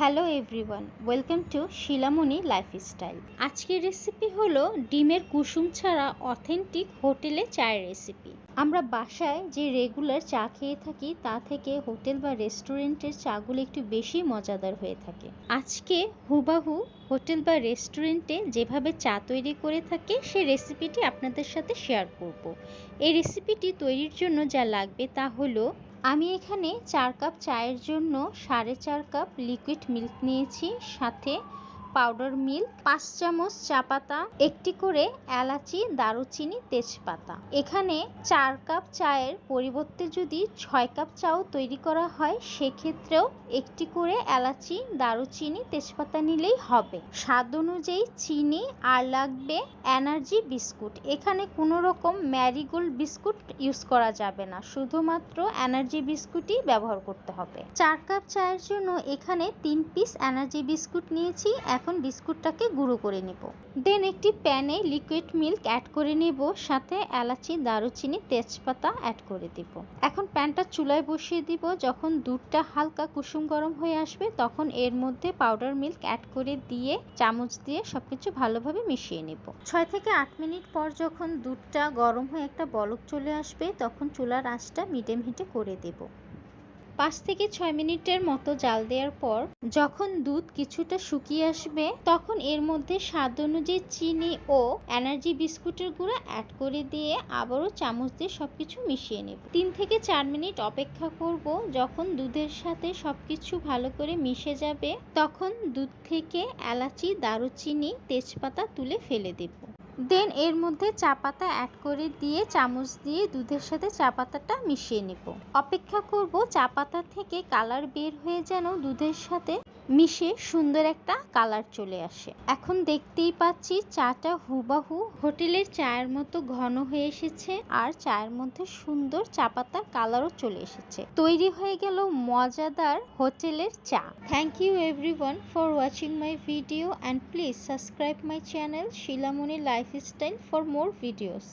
Hello everyone welcome to Shilamoni lifestyle আজকের recipe হলো ডিমের কুসুম ছাড়া অথেন্টিক হোটেলে চায়ের রেসিপি আমরা বাসায় যে রেগুলার চা খেয়ে থাকি, তা থেকে হোটেল বা রেস্টুরেন্টের চাগুলো একটু বেশি মজাদার হয়ে থাকে। আজকে হুবাহু হোটেল বা রেস্টুরেন্টে যেভাবে চা তৈরি করে থাকে, সেই রেসিপিটি আপনাদের সাথে শেয়ার করব। এই রেসিপিটি তৈরির জন্য যা লাগবে তা হলো আমি এখানে চার কাপ চায়ের জন্য সাড়ে চার কাপ লিকুইড মিল্ক নিয়েছি সাথে পাউডার মিল্ক পাঁচ চামচ চা পাতা, একটি করে এলাচি, দারুচিনি, তেজপাতা। এখানে চার কাপ চায়ের পরিবর্তে যদি ছয় কাপ চাও তৈরি করা হয়, সেক্ষেত্রেও একটি করে এলাচি, দারুচিনি, তেজপাতা নিলেই হবে। স্বাদ অনুযায়ী চিনি আর লাগবে এনার্জি বিস্কুট। এখানে কোনো রকম ম্যারিগোল্ড বিস্কুট ইউজ করা যাবে না, শুধুমাত্র এনার্জি বিস্কুটই ব্যবহার করতে হবে। চার কাপ চায়ের জন্য এখানে তিন পিস এনার্জি বিস্কুট নিয়েছি এখন বিস্কুটটাকে গুঁড়ো করে নেব। দেন একটি প্যানে লিকুইড মিল্ক অ্যাড করে নেব, সাথে এলাচি, দারুচিনি, তেজপাতা অ্যাড করে দিব। এখন প্যানটা চুলায় বসিয়ে দিব। যখন দুধটা হালকা কুসুম গরম হয়ে আসবে, তখন এর মধ্যে পাউডার মিল্ক অ্যাড করে দিয়ে চামচ দিয়ে সবকিছু ভালোভাবে মিশিয়ে নেব। ছয় থেকে আট মিনিট পর যখন দুধটা গরম হয়ে একটা বলক চলে আসবে, তখন চুলার আঁচটা মিডিয়াম হিটে করে দেব। পাঁচ থেকে ছয় মিনিটের মতো জাল দেওয়ার পর যখন দুধ কিছুটা শুকিয়ে আসবে, তখন এর মধ্যে স্বাদ অনুযায়ী চিনি ও এনার্জি বিস্কুটের গুঁড়া অ্যাড করে দিয়ে আবারও চামচ দিয়ে সবকিছু মিশিয়ে নেব। তিন থেকে চার মিনিট অপেক্ষা করব। যখন দুধের সাথে সবকিছু ভালো করে মিশে যাবে, তখন দুধ থেকে এলাচি, দারুচিনি, তেজপাতা তুলে ফেলে দেব। দেন এর মধ্যে চা পাতা অ্যাড করে দিয়ে চামচ দিয়ে দুধের সাথে চা পাতাটা মিশিয়ে নেব। অপেক্ষা করব চা পাতা থেকে কালার বের হয়ে যেন দুধের সাথে মিশে সুন্দর একটা কালার চলে আসে। এখন দেখতেই পাচ্ছি চাটা হুবাহু। হোটেলের চায়ের মতো ঘন হয়ে এসেছে আর চায়ের মধ্যে সুন্দর চা পাতার কালারও চলে এসেছে। তৈরি হয়ে গেল মজাদার হোটেলের চা। Thank you everyone for watching my video and please subscribe my channel Shilamoni lifestyle for more videos